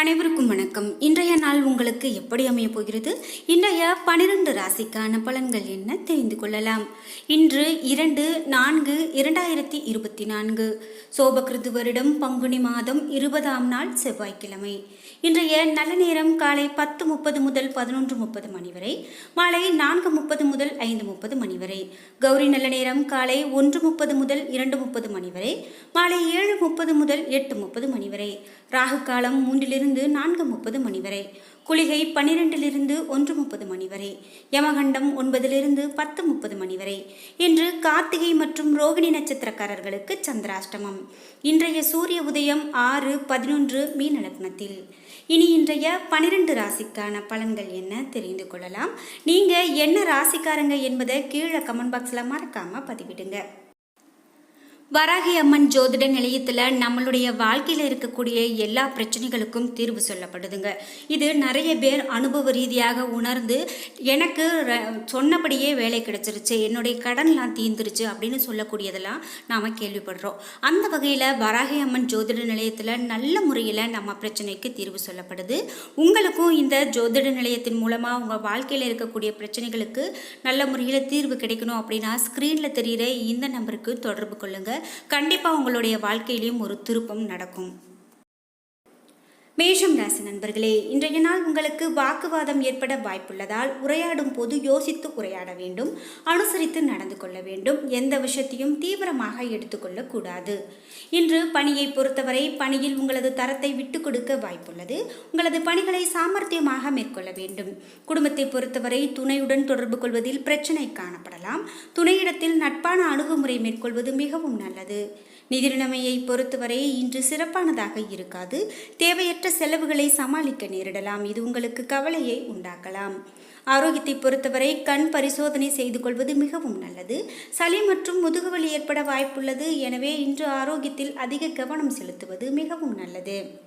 அனைவருக்கும் வணக்கம். இன்றைய நாள் உங்களுக்கு எப்படி அமைய போகிறது? இன்றைய பனிரெண்டு ராசிக்கான பலன்கள் என்ன தெரிந்து கொள்ளலாம். இன்று இரண்டு நான்கு இரண்டாயிரத்தி இருபத்தி நான்கு. சோபகிருது வருடம் பங்குனி மாதம் இருபதாம் நாள் செவ்வாய்க்கிழமை. இன்றைய நல்ல நேரம் காலை பத்து முப்பது முதல் பதினொன்று முப்பது மணி வரை மாலை நான்கு முப்பது முதல் ஐந்து முப்பது மணி வரை. கௌரி நல்ல நேரம் காலை ஒன்று முப்பது முதல் இரண்டு முப்பது மணி வரை மாலை ஏழு முப்பது முதல் எட்டு முப்பது மணி வரை. ராகு காலம் மூன்றிலிருந்து நான்கு முப்பது மணி வரை. குளிகை பன்னிரெண்டிலிருந்து ஒன்று முப்பது மணி வரை. யமகண்டம் ஒன்பதிலிருந்து பத்து முப்பது மணி வரை. இன்று கார்த்திகை மற்றும் ரோகிணி நட்சத்திரக்காரர்களுக்கு சந்திராஷ்டமம். இன்றைய சூரிய உதயம் ஆறு பதினொன்று மீன லக்னத்தில் இனி இன்றைய பனிரெண்டு ராசிக்கான பலன்கள் என்ன தெரிந்து கொள்ளலாம். நீங்கள் என்ன ராசிக்காரங்க என்பதை கீழே கமெண்ட் பாக்ஸில் மறக்காமல் பதிவிடுங்க. வராகி அம்மன் ஜோதிட நிலையத்தில் நம்மளுடைய வாழ்க்கையில் இருக்கக்கூடிய எல்லா பிரச்சனைகளுக்கும் தீர்வு சொல்லப்படுதுங்க. இது நிறைய பேர் அனுபவ ரீதியாக உணர்ந்து எனக்கு சொன்னபடியே வேலை கிடைச்சிருச்சு என்னுடைய கடன்லாம் தீர்ந்துருச்சு அப்படின்னு சொல்லக்கூடியதெல்லாம் நாம் கேள்விப்படுறோம். அந்த வகையில் வராகி அம்மன் ஜோதிட நிலையத்தில் நல்ல முறையில் நம்ம பிரச்சனைக்கு தீர்வு சொல்லப்படுது. உங்களுக்கும் இந்த ஜோதிட நிலையத்தின் மூலமாக உங்கள் வாழ்க்கையில் இருக்கக்கூடிய பிரச்சனைகளுக்கு நல்ல முறையில் தீர்வு கிடைக்கணும் அப்படின்னா ஸ்க்ரீனில் தெரிகிற இந்த நம்பருக்கு தொடர்பு கொள்ளுங்கள் கண்டிப்பாக உங்களுடைய வாழ்க்கையிலையும் ஒரு திருப்பம் நடக்கும். மேஷம் ராசி நண்பர்களே இன்றைய நாள் உங்களுக்கு வாக்குவாதம் ஏற்பட வாய்ப்புள்ளதால் உரையாடும் போது யோசித்து உரையாட வேண்டும் அனுசரித்து நடந்து கொள்ள வேண்டும். எந்த விஷயத்தையும் தீவிரமாக எடுத்துக்கொள்ளக்கூடாது இன்று பணியை பொறுத்தவரை பணியில் உங்களது தரத்தை விட்டு கொடுக்க வாய்ப்புள்ளது. உங்களது பணிகளை சாமர்த்தியமாக மேற்கொள்ள வேண்டும். குடும்பத்தை பொறுத்தவரை துணையுடன் தொடர்பு கொள்வதில் பிரச்சனை காணப்படலாம். துணையிடத்தில் நட்பான அணுகுமுறை மேற்கொள்வது மிகவும் நல்லது. நிதி நிலைமையை பொறுத்தவரை இன்று சிறப்பானதாக இருக்காது. தேவையற்ற செலவுகளை சமாளிக்க நேரிடலாம். இது உங்களுக்கு கவலையை உண்டாக்கலாம். ஆரோக்கியத்தை பொறுத்தவரை கண் பரிசோதனை செய்து கொள்வது மிகவும் நல்லது. சளி மற்றும் முதுகுவலி ஏற்பட வாய்ப்புள்ளது. எனவே இன்று ஆரோக்கியத்தில் அதிக கவனம் செலுத்துவது மிகவும் நல்லது.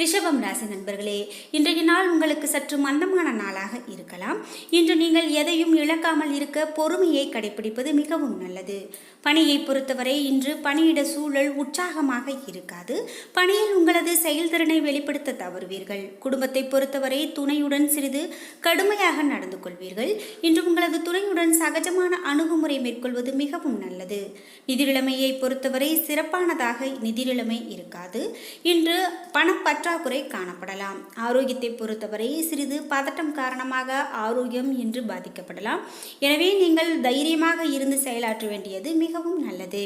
ரிஷபம் ராசி நண்பர்களே இன்றைய நாள் உங்களுக்கு சற்று மந்தமான நாளாக இருக்கலாம். இன்று நீங்கள் எதையும் இழக்காமல் இருக்க பொறுமையை கடைபிடிப்பது மிகவும் நல்லது. பணியை பொறுத்தவரை இன்று பணியிட சூழல் உற்சாகமாக இருக்காது. பணியில் உங்களது செயல்திறனை வெளிப்படுத்த தவறுவீர்கள். குடும்பத்தை பொறுத்தவரை துணையுடன் சிறிது கடுமையாக நடந்து கொள்வீர்கள். இன்று உங்களது துணையுடன் சகஜமான அணுகுமுறை மேற்கொள்வது மிகவும் நல்லது. நிதிநிலைமையை பொறுத்தவரை சிறப்பானதாக நிதிநிலைமை இருக்காது. இன்று பற்றாக்குறை காணப்படலாம். ஆரோக்கியத்தை பொறுத்தவரை சிறிது பதட்டம் காரணமாக ஆரோக்கியம் இன்று பாதிக்கப்படலாம். எனவே நீங்கள் தைரியமாக இருந்து செயலாற்ற வேண்டியது மிகவும் நல்லது.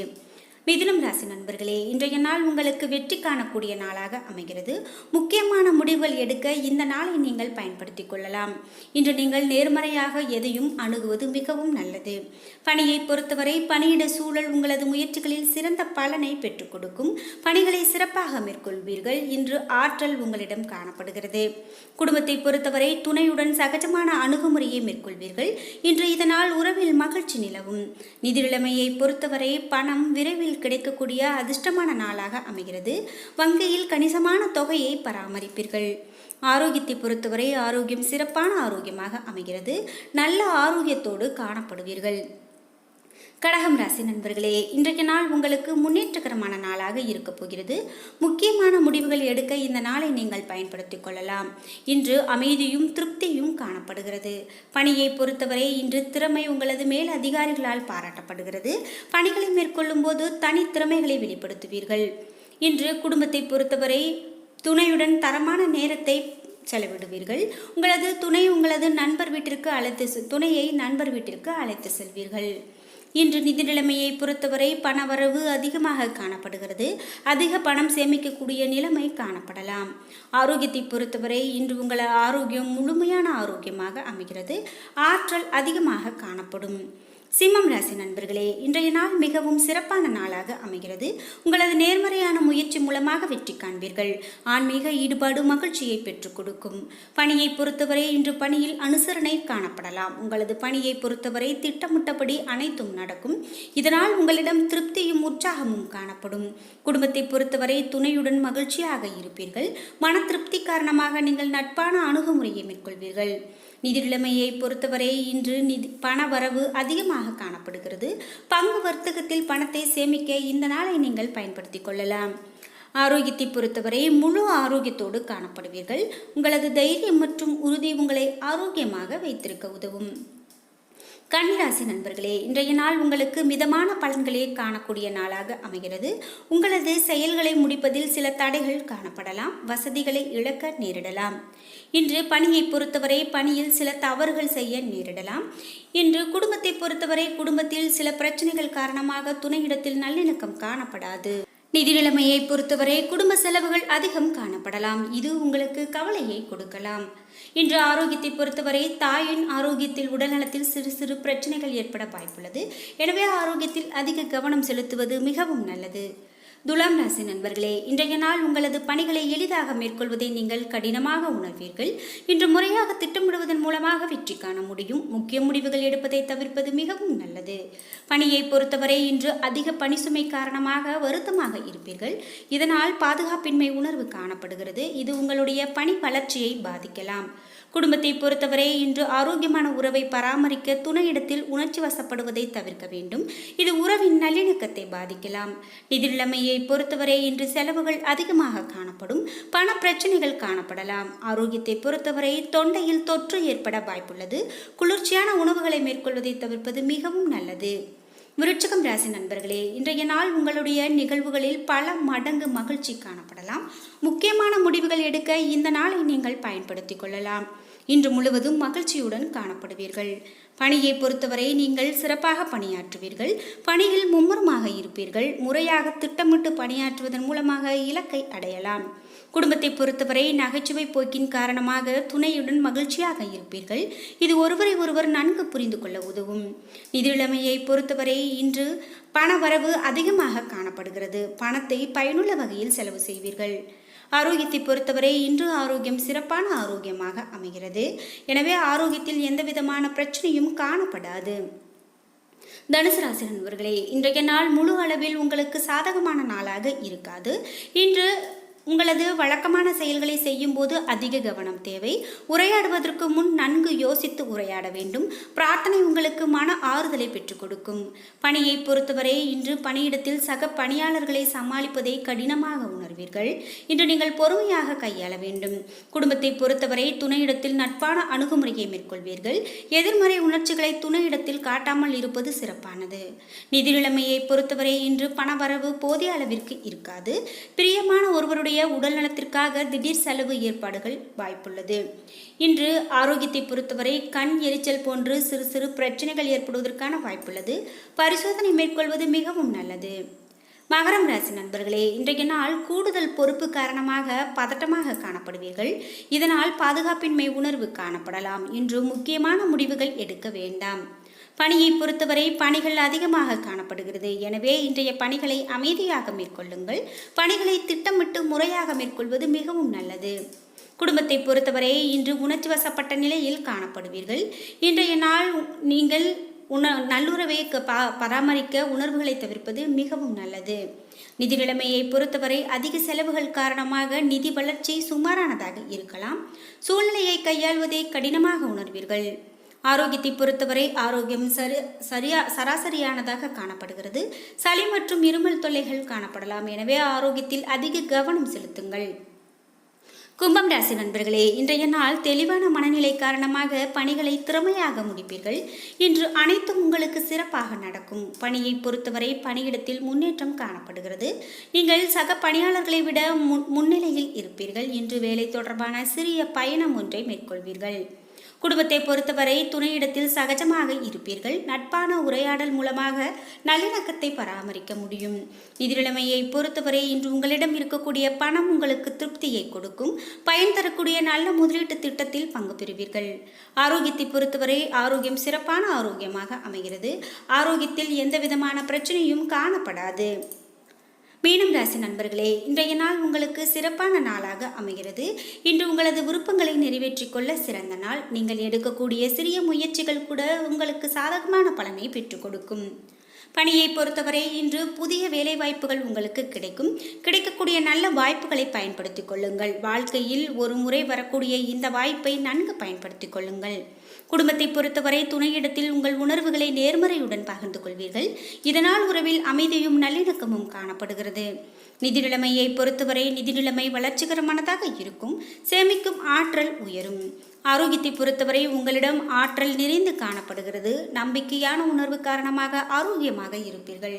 மிதுனம் ராசி நண்பர்களே இன்றைய நாள் உங்களுக்கு வெற்றி காணக்கூடிய நாளாக அமைகிறது. முக்கியமான முடிவுகள் எடுக்க இந்த நாளை நீங்கள் பயன்படுத்திக் கொள்ளலாம். இன்று நீங்கள் நேர்மறையாக எதையும் அணுகுவது மிகவும் நல்லது. பணியை பொறுத்தவரை பணியிட சூழல் உங்களது முயற்சிகளில் சிறந்த பலனை பெற்றுக் கொடுக்கும். பணிகளை சிறப்பாக மேற்கொள்வீர்கள். இன்று ஆற்றல் உங்களிடம் காணப்படுகிறது. குடும்பத்தை பொறுத்தவரை துணையுடன் சகஜமான அணுகுமுறையை மேற்கொள்வீர்கள். இன்று இதனால் உறவில் மகிழ்ச்சி நிலவும். நிதி நிலைமையை பொறுத்தவரை பணம் விரைவில் கிடைக்கக்கூடிய அதிர்ஷ்டமான நாளாக அமைகிறது. வங்கியில் கணிசமான தொகையை பராமரிப்பீர்கள். ஆரோக்கியத்தை பொறுத்தவரை ஆரோக்கியம் சிறப்பான ஆரோக்கியமாக அமைகிறது. நல்ல ஆரோக்கியத்தோடு காணப்படுவீர்கள். கடகம் ராசி நண்பர்களே இன்றைக்கு நாள் உங்களுக்கு முன்னேற்றகரமான நாளாக இருக்கப் போகிறது. முக்கியமான முடிவுகள் எடுக்க இந்த நாளை நீங்கள் பயன்படுத்திக் கொள்ளலாம். இன்று அமைதியும் திருப்தியும் காணப்படுகிறது. பணியை பொறுத்தவரை இன்று திறமை உங்களது மேல் அதிகாரிகளால் பாராட்டப்படுகிறது. பணிகளை மேற்கொள்ளும் போது தனித்திறமைகளை வெளிப்படுத்துவீர்கள். இன்று குடும்பத்தை பொறுத்தவரை துணையுடன் தரமான நேரத்தை செலவிடுவீர்கள். உங்களது துணை உங்களது நண்பர் வீட்டிற்கு அழைத்து துணையை நண்பர் வீட்டிற்கு அழைத்து செல்வீர்கள். இன்று நிதி நிலைமையை பொறுத்தவரை பணவரவு அதிகமாக காணப்படுகிறது. அதிக பணம் சேமிக்கக்கூடிய நிலைமை காணப்படலாம். ஆரோக்கியத்தை பொறுத்தவரை இன்று உங்கள் ஆரோக்கியம் முழுமையான ஆரோக்கியமாக அமைகிறது. ஆற்றல் அதிகமாக காணப்படும். சிம்மம் ராசி நண்பர்களே இன்றைய நாள் மிகவும் சிறப்பான நாளாக அமைகிறது. உங்களது நேர்மறையான முயற்சி மூலமாக வெற்றி காண்பீர்கள். ஆன்மீக ஈடுபாடு மகிழ்ச்சியை பெற்றுக் கொடுக்கும். பணியை பொறுத்தவரை இன்று பணியில் அனுசரணை காணப்படலாம். உங்களது பணியை பொறுத்தவரை திட்டமிட்டபடி அனைத்தும் நடக்கும். இதனால் உங்களிடம் திருப்தியும் உற்சாகமும் காணப்படும். குடும்பத்தை பொறுத்தவரை துணையுடன் மகிழ்ச்சியாக இருப்பீர்கள். மன திருப்தி காரணமாக நீங்கள் நட்பான அணுகுமுறையை மேற்கொள்வீர்கள். நிதி நிலைமையை பொறுத்தவரை இன்று நிதி பண வரவு அதிகமாக காணப்படுகிறது. பங்கு வர்த்தகத்தில் பணத்தை சேமிக்க இந்த நாளை நீங்கள் பயன்படுத்திக் கொள்ளலாம். ஆரோக்கியத்தை பொறுத்தவரை முழு ஆரோக்கியத்தோடு காணப்படுவீர்கள். உங்களது தைரியம் மற்றும் உறுதி உங்களை ஆரோக்கியமாக வைத்திருக்க உதவும். கன்னிராசி நண்பர்களே இன்றைய நாள் உங்களுக்கு மிதமான பலன்களே காணக்கூடிய நாளாக அமைகிறது. உங்களது செயல்களை முடிப்பதில் சில தடைகள் காணப்படலாம். வசதிகளை இழக்க நேரிடலாம். இன்று பணியை பொறுத்தவரை பணியில் சில தவறுகள் செய்ய நேரிடலாம். இன்று குடும்பத்தை பொறுத்தவரை குடும்பத்தில் சில பிரச்சனைகள் காரணமாக துணையிடத்தில் நல்லிணக்கம் காணப்படாது. நிதி நிலைமையை பொறுத்தவரை குடும்ப செலவுகள் அதிகம் காணப்படலாம். இது உங்களுக்கு கவலையை கொடுக்கலாம். இன்று ஆரோக்கியத்தை பொறுத்தவரை தாயின் ஆரோக்கியத்தில் உடல்நலத்தில் சிறு சிறு பிரச்சனைகள் ஏற்பட வாய்ப்புள்ளது. எனவே ஆரோக்கியத்தில் அதிக கவனம் செலுத்துவது மிகவும் நல்லது. துலாம் ராசி நண்பர்களே இன்றைய நாள் உங்களது பணிகளை எளிதாக மேற்கொள்வதை நீங்கள் கடினமாக உணர்வீர்கள். இன்று முறையாக திட்டமிடுவதன் மூலமாக வெற்றி காண முடியும். முக்கிய முடிவுகள் எடுப்பதை தவிர்ப்பது மிகவும் நல்லது. பணியை பொறுத்தவரை இன்று அதிக பணி சுமை காரணமாக வருத்தமாக இருப்பீர்கள். இதனால் பாதுகாப்பின்மை உணர்வு காணப்படுகிறது. இது உங்களுடைய பணி வளர்ச்சியை பாதிக்கலாம். குடும்பத்தை பொறுத்தவரை இன்று ஆரோக்கியமான உறவை பராமரிக்க துணையிடத்தில் உணர்ச்சி வசப்படுவதை தவிர்க்க வேண்டும். இது உறவின் நல்லிணக்கத்தை பாதிக்கலாம். நிதி நிலைமையை பொறுத்தவரை இன்று செலவுகள் அதிகமாக காணப்படும் பண பிரச்சனைகள் காணப்படலாம். ஆரோக்கியத்தை பொறுத்தவரை தொண்டையில் தொற்று ஏற்பட வாய்ப்புள்ளது. குளிர்ச்சியான உணவுகளை மேற்கொள்வதை தவிர்ப்பது மிகவும் நல்லது. விருட்சகம் ராசி நண்பர்களே இன்றைய நாள் உங்களுடைய நிகழ்வுகளில் பல மடங்கு மகிழ்ச்சி காணப்படலாம். முக்கியமான முடிவுகள் எடுக்க இந்த நாளை நீங்கள் பயன்படுத்திக் கொள்ளலாம். இன்று முழுவதும் மகிழ்ச்சியுடன் காணப்படுவீர்கள். பணியை பொறுத்தவரை நீங்கள் சிறப்பாக பணியாற்றுவீர்கள். பணியில் மும்முரமாக இருப்பீர்கள். முறையாக திட்டமிட்டு பணியாற்றுவதன் மூலமாக இலக்கை அடையலாம். குடும்பத்தை பொறுத்தவரை நகைச்சுவை போக்கின் காரணமாக துணையுடன் மகிழ்ச்சியாக இருப்பீர்கள். இது ஒருவரை ஒருவர் நன்கு புரிந்து கொள்ள உதவும். நிதிநிலைமையை பொறுத்தவரை இன்று பண வரவு அதிகமாக காணப்படுகிறது. பணத்தை பயனுள்ள வகையில் செலவு செய்வீர்கள். ஆரோக்கியத்தை பொறுத்தவரை இன்று ஆரோக்கியம் சிறப்பான ஆரோக்கியமாக அமைகிறது. எனவே ஆரோக்கியத்தில் எந்த விதமான பிரச்சனையும் காணப்படாது. தனுசு ராசி நண்பர்களே இன்றைய நாள் முழு அளவில் உங்களுக்கு சாதகமான நாளாக இருக்காது. இன்று உங்களது வழக்கமான செயல்களை செய்யும்போது அதிக கவனம் தேவை. உரையாடுவதற்கு முன் நன்கு யோசித்து உரையாட வேண்டும். பிரார்த்தனை உங்களுக்கு மன ஆறுதலை பெற்றுக் கொடுக்கும். பணியை பொறுத்தவரை இன்று பணியிடத்தில் சக பணியாளர்களை சமாளிப்பதை கடினமாக உணர்வீர்கள். இன்று நீங்கள் பொறுமையாக கையாள வேண்டும். குடும்பத்தை பொறுத்தவரை துணையிடத்தில் நட்பான அணுகுமுறையை மேற்கொள்வீர்கள். எதிர்மறை உணர்ச்சிகளை துணையிடத்தில் காட்டாமல் இருப்பது சிறப்பானது. நிதி நிலைமையை பொறுத்தவரை இன்று பணவரவு போதிய அளவிற்கு இருக்காது. பிரியமான ஒருவருடைய உங்களுடைய உடல் நலத்திற்காக திடீர் செலவு ஏற்பாடுகள் வாய்ப்புள்ளது. இன்று ஆரோக்கியத்தை பொறுத்தவரை கண் எரிச்சல் போன்று சிறு சிறு பிரச்சனைகள் ஏற்படுவதற்கான வாய்ப்புள்ளது. பரிசோதனை மேற்கொள்வது மிகவும் நல்லது. மகரம் ராசி நண்பர்களே இன்றைய நாள் கூடுதல் பொறுப்பு காரணமாக பதட்டமாக காணப்படுவீர்கள். இதனால் பாதுகாப்பின்மை உணர்வு காணப்படலாம். இன்று முக்கியமான முடிவுகள் எடுக்க வேண்டாம். பணியை பொறுத்தவரை பணிகள் அதிகமாக காணப்படுகிறது. எனவே இன்றைய பணிகளை அமைதியாக மேற்கொள்ளுங்கள். பணிகளை திட்டமிட்டு முறையாக மேற்கொள்வது மிகவும் நல்லது. குடும்பத்தை பொறுத்தவரை இன்று உணர்ச்சி வசப்பட்ட நிலையில் காணப்படுவீர்கள். இன்றைய நாள் நீங்கள் உண நல்லுறவை பா பராமரிக்க உணர்வுகளை தவிர்ப்பது மிகவும் நல்லது. நிதி நிலைமையை பொறுத்தவரை அதிக செலவுகள் காரணமாக நிதி வளர்ச்சி சுமாரானதாக இருக்கலாம். சூழ்நிலையை கையாள்வதை கடினமாக உணர்வீர்கள். ஆரோக்கியத்தை பொறுத்தவரை ஆரோக்கியம் சரி சரியா சராசரியானதாக காணப்படுகிறது. சளி மற்றும் இருமல் தொல்லைகள் காணப்படலாம். எனவே ஆரோக்கியத்தில் அதிக கவனம் செலுத்துங்கள். கும்பம் ராசி நண்பர்களே இன்றைய நாள் தெளிவான மனநிலை காரணமாக பணிகளை திறமையாக முடிப்பீர்கள். இன்று அனைத்தும் உங்களுக்கு சிறப்பாக நடக்கும். பணியை பொறுத்தவரை பணியிடத்தில் முன்னேற்றம் காணப்படுகிறது. நீங்கள் சக பணியாளர்களை விட முன்னிலையில் இருப்பீர்கள். இன்று வேலை தொடர்பான சிறிய பயணம் ஒன்றை மேற்கொள்வீர்கள். குடும்பத்தை பொறுத்தவரை துணையிடத்தில் சகஜமாக இருப்பீர்கள். நட்பான உரையாடல் மூலமாக நல்லிணக்கத்தை பராமரிக்க முடியும். நிதிநிலைமையை பொறுத்தவரை இன்று உங்களிடம் இருக்கக்கூடிய பணம் உங்களுக்கு திருப்தியை கொடுக்கும். பயன் தரக்கூடிய நல்ல முதலீட்டு திட்டத்தில் பங்கு பெறுவீர்கள். ஆரோக்கியத்தை பொறுத்தவரை ஆரோக்கியம் சிறப்பான ஆரோக்கியமாக அமைகிறது. ஆரோக்கியத்தில் எந்த விதமான பிரச்சனையும் காணப்படாது. மீனம் ராசி நண்பர்களே இன்றைய நாள் உங்களுக்கு சிறப்பான நாளாக அமைகிறது. இன்று உங்களது விருப்பங்களை நிறைவேற்றிக் கொள்ள சிறந்த நாள். நீங்கள் எடுக்கக்கூடிய சிறிய முயற்சிகள் கூட உங்களுக்கு சாதகமான பலனை பெற்றுக் கொடுக்கும். பணியை பொறுத்தவரை இன்று புதிய வேலை வாய்ப்புகள் உங்களுக்கு கிடைக்கும். கிடைக்கக்கூடிய நல்ல வாய்ப்புகளை பயன்படுத்திக் கொள்ளுங்கள். வாழ்க்கையில் ஒரு முறை வரக்கூடிய இந்த வாய்ப்பை நன்கு பயன்படுத்திக் கொள்ளுங்கள். குடும்பத்தை பொறுத்தவரை துணையிடத்தில் உங்கள் உணர்வுகளை நேர்மறையுடன் பகிர்ந்து கொள்வீர்கள். இதனால் உறவில் அமைதியும் நல்லிணக்கமும் காணப்படுகிறது. நிதி நிலைமையை பொறுத்தவரை நிதி நிலைமை வளர்ச்சிகரமானதாக இருக்கும். சேமிக்கும் ஆற்றல் உயரும். ஆரோக்கியத்தை பொறுத்தவரை உங்களிடம் ஆற்றல் நிறைந்து காணப்படுகிறது. நம்பிக்கையான உணர்வு காரணமாக ஆரோக்கியமாக இருப்பீர்கள்.